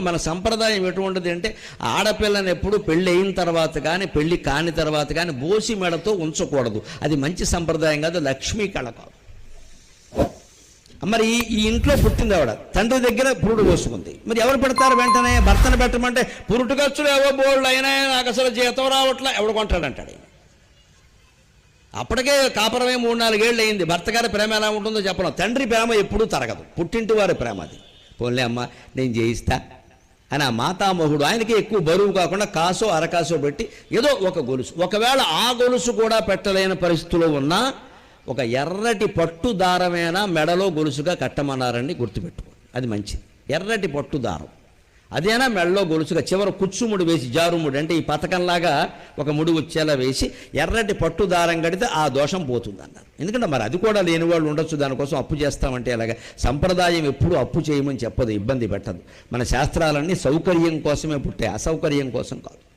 మన సంప్రదాయం ఎటువంటిది అంటే ఆడపిల్లని ఎప్పుడు పెళ్ళి అయిన తర్వాత కానీ పెళ్ళి కాని తర్వాత కానీ బోసి మెడతో ఉంచకూడదు. అది మంచి సంప్రదాయం కాదు లక్ష్మీ కళ కాదు. మరి ఈ ఈ ఇంట్లో పుట్టింది ఆవిడ. తండ్రి దగ్గర పురుడు పోసుకుంది. మరి ఎవరు పెడతారు వెంటనే? భర్తను పెట్టమంటే పురుటు ఖర్చులు ఏవో బోర్డు అయినా నాకు అసలు జీతం రావట్లా? ఎవడు కొంటాడంటాడు అప్పటికే కాపురమే మూడు నాలుగేళ్ళు అయింది. భర్త గారి ప్రేమ ఎలా ఉంటుందో చెప్పడం తండ్రి ప్రేమ ఎప్పుడూ తరగదు. పుట్టింటి వారి ప్రేమ అది. పోన్లే అమ్మ నేను చేయిస్తా. అని ఆ మాతామహుడు. ఆయనకి ఎక్కువ బరువు కాకుండా కాసో అరకాసో పెట్టి ఏదో ఒక గొలుసు. ఒకవేళ ఆ గొలుసు కూడా పెట్టలేని పరిస్థితిలో ఉన్నా ఒక ఎర్రటి పట్టు దారమైనా మెడలో గొలుసుగా కట్టమన్నారని గుర్తుపెట్టుకో. అది మంచిది. ఎర్రటి పట్టు దారం అదేనా మెడలో గొలుసుగా? చివర కుచ్చుముడి వేసి జారుముడి. అంటే ఈ పథకంలాగా ఒక ముడి వచ్చేలా వేసి ఎర్రటి పట్టు దారం కడితే ఆ దోషం పోతుంది అన్నారు ఎందుకంటే మరి అది కూడా లేని వాళ్ళు ఉండొచ్చు. దానికోసం అప్పు చేస్తామంటే అలాగా సంప్రదాయం ఎప్పుడూ అప్పు చేయమని చెప్పదు. ఇబ్బంది పెట్టదు. మన శాస్త్రాలన్నీ సౌకర్యం కోసమే పుట్టాయి. అసౌకర్యం కోసం కాదు.